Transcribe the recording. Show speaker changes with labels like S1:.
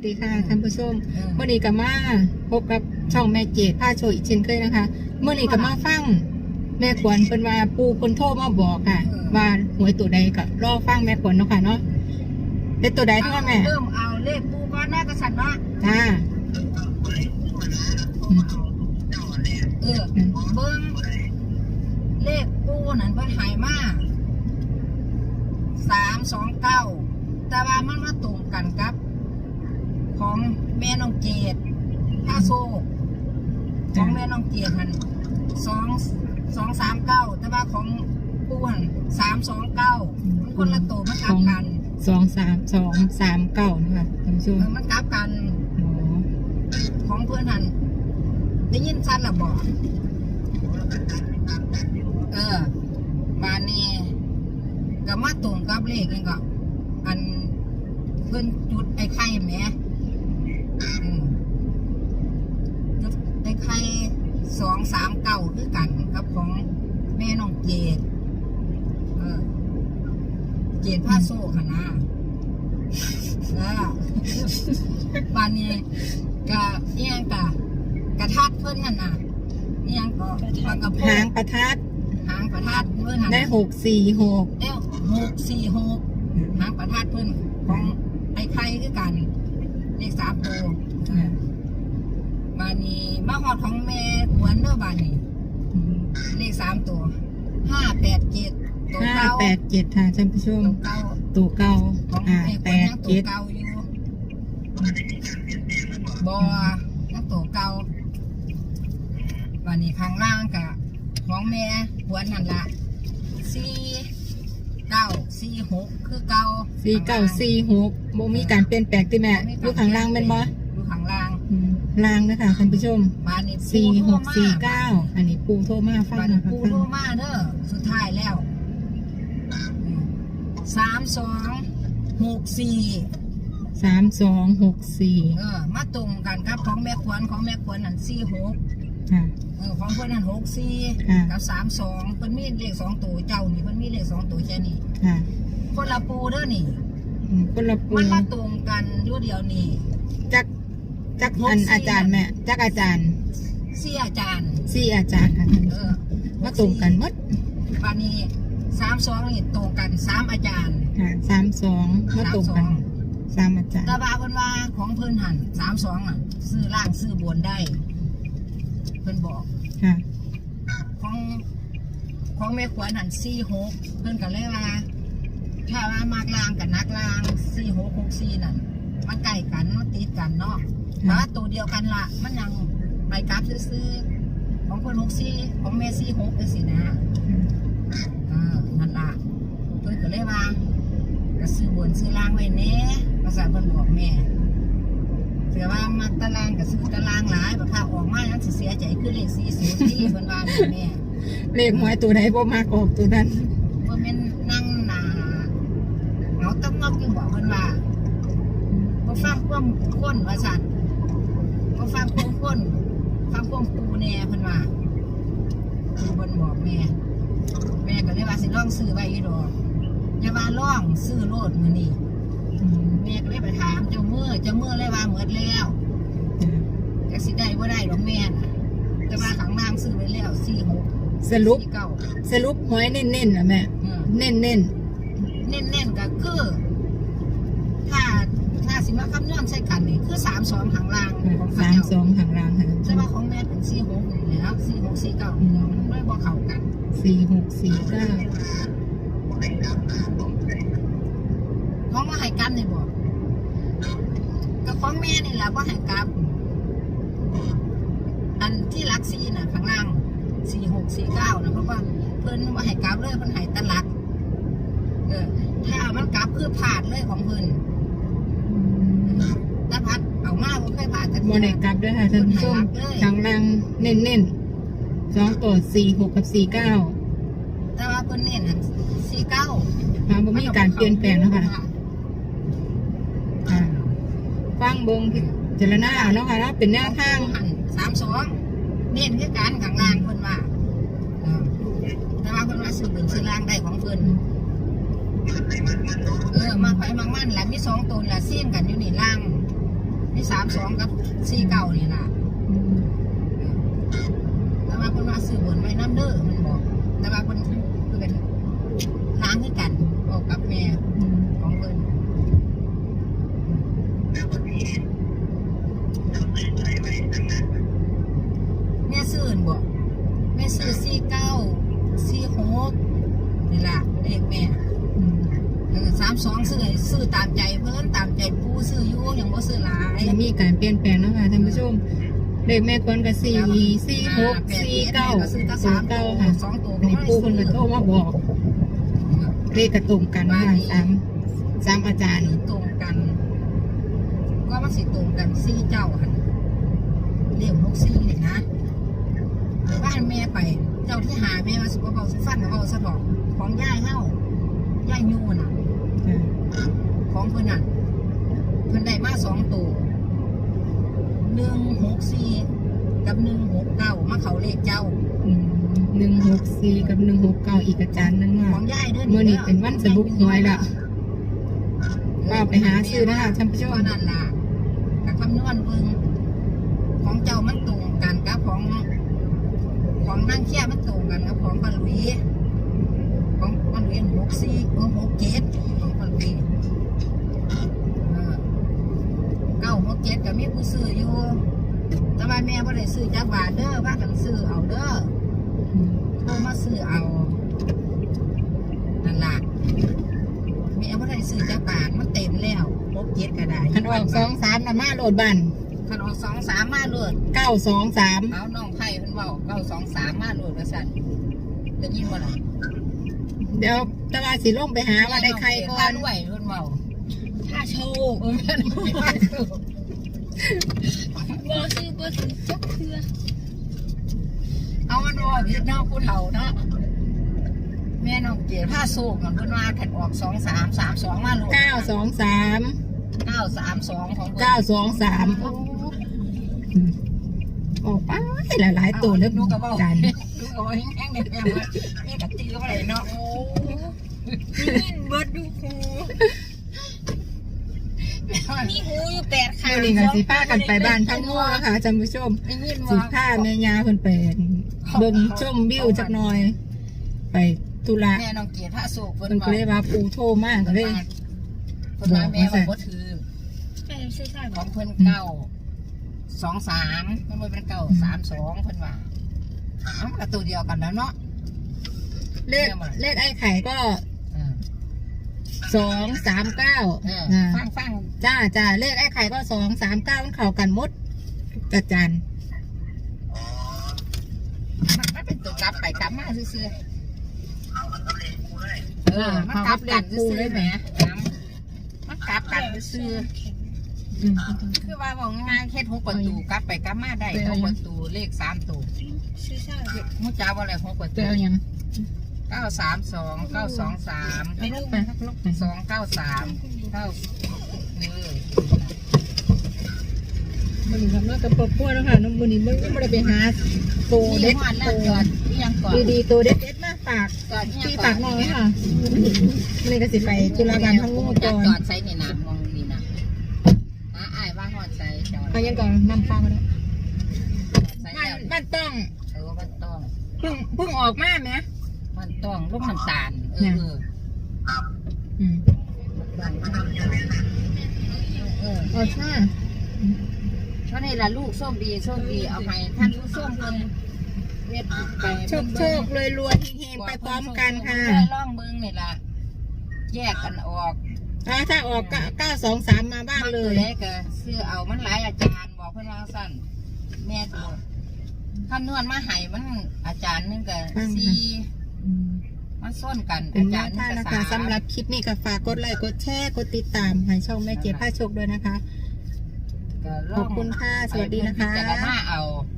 S1: สวัสดีค่ะท่านผู้ชม
S2: เออ
S1: เมื่อนี้กับมาพบกับช่องแม่เจดผ้าโชว์อีกเช่นเคยนะคะเมื่อนี้กับมาฟังแม่ขวัญเป็นว่าปูคนโทรมาบอกค่ะว่าหวยตัวใดก็รอฟังแม่ขวัญเนาะค่ะเนาะเป็นตัวใดที่ว่าแม่
S2: เริ่มเอาเลขปูก้อนหน้ากระสันว่า
S1: จ้า
S2: เออเบิ้งเลขปูนั่นเพิ่นใหายมาสามสองเก้าแต่ว่ามันมาตรงกันกับ ของแม่น้องเจดผ้าโซของแม่น้องเจดหันสองสองสามเก้าแต่ว่าของปูหันสามสองเก้ามันคนละตัวมันกลับกัน
S1: สองสามสองสามเก้านะคะท่านผู้ชม
S2: เออมันกลับกัน
S1: อ๋อ
S2: ของเพื่อนหันได้ยินชัดละบอกเออบานนี้ก็มาตรงกับเลขนี่ก็อันเพื่อนจุดไอ้ไข่แหมอืมจุดไอ้ไข่สองสามเก้า คือกันกับของแม่น้องเจดเออเจดผ้าโซ่ขนาดเออบานนี้กะเอียงกะกระทัดเพิ่นนั่นน่ะเอียงก็ปากกระโพ
S1: หาง
S2: ก
S1: ประทัด
S2: หางประทัดเพิ่นนั่น
S1: ได้หกสี่หก
S2: แล้วหกสี่หกหางประทัดเพิ่นของไอ้ไข่คือกันเลขสามตัวบานนี้มาหอดของแม่ขวนเด้อบานนี้ เลข สามตัวห้าแปดเจ็ดตัว
S1: ห้า
S2: เก้า
S1: แปดเจ็ดค่ะท่านผู้ชม
S2: ตัวเก้า
S1: ตัวเก้า
S2: ของ
S1: ห้า
S2: แม่ข
S1: แป
S2: วน
S1: ด
S2: ยังตัว
S1: เจ็ด
S2: เก้าอยู่บอยังตัวเก้าวันนี้ข้างล่างกะของแม่หวนนั่นละสี่เก้าสี่หกคือเก้า
S1: สี่เก้าสี่หกโมมีการเปลี่ยนแปลงที่แม่อยู่ข้างล่างเป็นบ่
S2: อยู่ข้างล่าง
S1: อืมล่างนะคะท่านผู้ชม
S2: บ้านนี้
S1: สี่
S2: ปู
S1: ห
S2: โทร
S1: ก
S2: มา
S1: สี่เก้าอันนี้ปูโทรมาฟัง
S2: บ้านนี้
S1: นะคะ
S2: ปู
S1: ฟัง
S2: โทรมาเด้อสุดท้ายแล้วสามสองหกสี่
S1: สามสองหกสี่
S2: เออมาตรงกันครับของแม่ขวัญของแม่ขวัญนั่นสี่หก
S1: ค่ะ
S2: เออของเพื่อนนั่นหกสี่
S1: ค่ะ
S2: กับสามสองเพิ่นมีเลขสองตัวเจ้านี่เพิ่นมีเลขสองตัวแค่นี้
S1: ค่ะ
S2: คนละปูเด้อนี่
S1: อืมคนละปู
S2: มันมาตรงกันอยู่เดียวนี่
S1: จักจักอันอาจารย์แม่จักอาจารย์
S2: เสียอาจารย์
S1: สี่อาจารย์ค่ะท่านผู้
S2: เอ
S1: ชม
S2: อ
S1: มาตรงกันหมด
S2: ปานนี้สามสองนี่ตรงกันสามอาจารย์
S1: ค่ะสามสองมา
S2: สาม
S1: ตรง
S2: สอ
S1: กัน
S2: ง
S1: สามอาจารย์
S2: ตาบาเพิ่นว่าของเพิ่นหันสามสองอะซื้อล่างซื้อบนได้ เพิ่นบอก
S1: ค่ะ
S2: ของของแม่ขวัญหันสี่หกเพิ่นก็เลยว่าถ้าว่ามากลางกับนักลางสี่หกหกสี่นั่นมันใกล้กันมันติดกันเนาะแต่ว่าตัวเดียวกันละมันยัง ไปกราฟซื้อๆของคนหกสี่ของแม่สี่หกเลยสินะเออนั่นละเพิ่นก็เลยว่าก็ซื้อบนซื้อล่างไว้แหน่ภาษาเพิ่นบอกแม่เสือว่ามักตารางก็ซื้อตารางหลายบ่ถ้าออกมาแล้วสิเสียใจคือเลข4 0ที่เพิ่นว่านี่แม่
S1: เลขหวยตัวไหนบ่มากออกตัวนั้น
S2: ว่าแม่นนั่งหนาเหงาต้องงอกอยู่บอกเพิ่นว่าบ่ฟังความคนว่าซั่นบ่ฟังความคน ฟังความปูแน่เพิ่นว่าเพิ่นบอกแม่ แม่ก็เลยว่าสิล่องซื้อไว้อยู่ดอกอย่าว่าล่องซื้อโลดมื้อนี้แม่ก็เลยไปถามเจ้ามือเจ้ามือเลยว่าหมดแล้วจักสิได้บ่ได้ดอกแม่น่ะแต่ว่าข้างล่างซื้อไว้แล้ว46
S1: สรุปสรุปหวยเน้นๆนะแม่เน้นเน้น
S2: เน้นๆก็คือถ้าถ้า สิมาคำนวณใส่กันนี่คือ32ข้างล่างของเขา
S1: สาม
S2: เจ้า
S1: สองทางล่างค่ะ
S2: แต่ว่าของแม่เป็น46นี่แหล้ว46 49นี่แหล้วมันไม่บ่เข้ากัน
S1: สี่หกสี่เก้า
S2: ของว่าให้กลับนี่บ่ก็ของแม่นี่แหละว่าให้กลับ อันที่รักซีน่ะข้างล่างสี่หกสี่เก้านะเพราะว่าเพิ่นว่าให้กลับเลยเพิ่นให้แตลัก เออถ้ามันกลับคือผ่านเลยของเพิ่นแต่พัดเอามาบ่ เคยผ่านแต่
S1: โมเดลกลับด้วยค่ะท่านผู้ชมทางล่างเน้นเน้นๆสองตัวสี่หกกับสี่เก้า
S2: แต่ว่าเพิ่นเน้นอันสี่เก้า
S1: มาบ่มีการเปลี่ยนแปลงนะคะอ่าฟังเบิ้งพิจารณาเอาเนาะค่ะเนาะเป็นแนวทาง
S2: สามสองเน้นคือการข้างล่างเพิ่นว่าเออแต่ว่าเพิ่นว่าซื้อเป็นซื้อล่างได้ของเพิ่นเออมาไปมากมันแหละมีสองตัวแหละเสี่ยงกันอยู่นี่ล่าง มีสามสองกับสี่เก้านี่ล่ะแต่ว่าคนมาซื้อบนไว้น้ำเด้อมันบอก แต่ว่าคนคือเป็นล้างให้กันบอกกับแม่
S1: อืม
S2: ของเพิ่นแม่ซื้ออนบอกแม่ซื้อสี่เก้าสี่หกนี่ล่ะเลขแม่ามสองซื้อให้ซื้อตามใจเพิ่นตามใจปูซื้ออยู่ยังบ่ซื้อหลาย
S1: จะมีการเปลี่ยนแปลงเนาะคะท่านผู้ชมเลขแม่ควรกับสี่สี่หกสี่เก้า
S2: ซื้อตั้ง
S1: ศู
S2: สานม
S1: ย์
S2: ตั
S1: เก้าวค่ะ
S2: สองตัว
S1: อันนี้ปูคนก็โทรมาบอก เลขกระตุ่มกันนะคะสามสามอาจารย์
S2: ตรงกัน ก็มันสิตรงกันสี่เจ้าหันเรียกหกสี่เนี่ยนะบ้านแม่ไปเจ้าที่หาแม่มาสุกเบาสุฟันกับเบาสะดอกของย่ายเฮ้าย่ายยูน่ะ ของเพื่อนนั่นเพื่อนได้มาสองตัวหนึ่งหกสี่กับหนึ่งหกเก้ามาเขาเลขเจ้า
S1: หนึ่งหกสี่กับหนึ่งหกเก้าอีกอาจารย์หนึง
S2: ข
S1: ค่ะ
S2: องย่ายเด้อ
S1: มื้อนี้เป็นวันสรุปหวยละว่าไปหาซื้อนะคะท่านผู้ชม
S2: ว่านั่นล่ะกับคำนวณเบิ่งของเจ้ามันตรงกันกับของ ของนั่งเคียมันตรงกันกับของปาลุยของปาลุยหกสี่ของหกเจ็ดของปาลุยเออเก้าหกเจ็ดก็มีผู้ซื้ออยู่ แต่ว่าแม่บ่ได้ซื้อจักบาทเด้อว่ากันซื้อเอาเด้อโทร มาซื้อเอานั่นล่ะแม่บ่ได้ซื้อจักบาทมันเต็มแล้วหกเจ็ดก็ได้
S1: คันออกสองสามนะมาโหลดบัน
S2: คันออกสองสามมาโหลด
S1: เก้าสองสาม
S2: เอาน้องไผ่เพิ่นเว้าเก้าสองสามมาโหลดว่าซั่นได้ยินบ่ล่ะ
S1: เดี๋ยวแตะวันสีลงไปหาว่าได้ใครก่อน
S2: ด้วยเพิ่นเว้า
S1: ถ้าโชค
S2: เออแม่นว่าถูก
S1: บ่ซื้อบ่ซื้อจักเทือ
S2: เอามั นว่าพี่น้องผู้เฒ่าเนาะแม่น้องเกียรติผ้าโศกกันเพิ่นว่าขันออกสองสามสามสองมาโหลด
S1: เก้าสองสาม
S2: เก้าสามสองของเพิ่น
S1: เก้าสองสามออกไปหลายหลายๆตัวเด้อ
S2: ลูกก็บอก
S1: กัน
S2: ลูกก็บอกแห้งๆเนี่ยแม่ว่าแม่กะตีก็อะไรเนาะโอ้
S3: ยินเบิดดูครู
S2: แม่ว่า
S3: มีหูอยู่แปดขา
S1: เมื่อนี้ก็สิพากันไปบ้านพังงูนะคะท่านผู้ชม
S2: ได้ยิน
S1: สิ
S2: ว่า
S1: พาแม่ยาเพิ่นไป เบิ่งชมวิวจักหน่อย ไปตุลา
S2: แม่น้องเกียรติผ้าโศกเพิ่น
S1: เพิ่นก็
S2: ว่า
S1: เลยว่าปูโทรมากก็เลย
S2: เพิ่นว่าแม่ว่าบ่ถือ
S3: ใช่ใช่ใช่
S2: ของเพิ่นเก้าสองสามมันบ่เป็นเก้าสามสองเพิ่นว่าเอ้ามันก็ตัวเดียวกันแล้วเนาะ
S1: เลขเลขไอ้ไข่ก็
S2: เออ
S1: สองสามเก้า
S2: เออฟังฟัง
S1: จ้าจ้าเลขไอ้ไข่ก็สองสามเก้ามันเข้ากันหมดจัดจาน
S2: มันมันเป็นตัวกลับไปกลับมาซื่อๆเออมัน
S1: เขา
S2: กลั
S1: กั
S2: บบ
S1: เล
S2: กั
S1: ข
S2: น
S1: คู่
S2: ซื่อ
S1: เลย
S2: ๆ
S1: แห
S2: แห
S1: ม
S2: มมันกลับกันซื่อ
S1: อืม
S2: ๆคือว่าบอกง่ายๆแค่หกประตูกลับไปกลับมาได้
S1: เออ
S2: หกประตูเลขสามตัว
S3: ใช่ใช่
S2: มุจ้าว่าอะไรหกประ
S1: เจ
S2: ตู
S1: อยัง
S2: เก้าสามสองเก้าสองสาม
S1: ไปลูกไปครับลูกไป
S2: สองเก้าสามเก้าเออ
S1: มันทำมากับครอบครัวแล้วค่ะน้องมือนี้มึงยังไม่ได้ไปหาตัว
S2: นี่
S1: เด็ด
S2: หอดแล้วจอดนี่ยังก่อน
S1: ดีๆตัวเด็ดๆมาฝาก
S2: จอดนี่ยัง
S1: ที่
S2: ก่
S1: ฝากน้องเลยค่ะนี่ก็สิไปจุฬาการทั้งงู
S2: จ
S1: ก่
S2: อ
S1: อ
S2: ด
S1: น
S2: จอดใส่นี่นะมองนี่นะอ่าอ้ายว่าหอดใส่จอด
S1: เอายังก่อนนำฟังมาแล้ว
S2: ใส่
S1: มัน
S2: แล้ว
S1: มันต้อง
S2: เออมันต้อง
S1: เพิ่งเพิ่งออกมาไหม
S2: มันต้องลูกน้ำตาลเอ
S1: เนี่ย
S2: อ
S1: อืม
S2: เออ
S1: อ๋อใช่
S2: เพราะนี่ละลูกโชคดีโชคดีเอาให้ท่านผู้ชมเพิ่นเม็ดไป
S1: โชคโชครวยรวยเฮงๆไปพร้อมกันค่ะ
S2: เพื่อล่องเบิ้งนี่ล่ะแยกกันออก
S1: อ่าถ้าออกเก้าสองสามมาบ้านเลย
S2: มักตัวได้ก็ซื้อเอามันหลายอาจารย์บอกเพิ่นว่าสั่นแม่ตัวคำนวณมาให้มันอาจารย์หนึงก็สี่มันส้นกัน
S1: เป็น
S2: อา
S1: แน
S2: จาวรย์หนึ
S1: ทางง
S2: ก็
S1: นะ
S2: สา
S1: คะ
S2: ม
S1: สำหรับคลิปนี้ก็ฝากกดไลค์กดแชร์กดติดตามให้ช่องแม่เจี๊ยบผ้าโชคด้วยนะคะ
S2: ก็ล
S1: ข
S2: อ
S1: องบคุณค่ะ สวัสดีนะคะ
S2: ไปพิจารณาเอา
S1: ค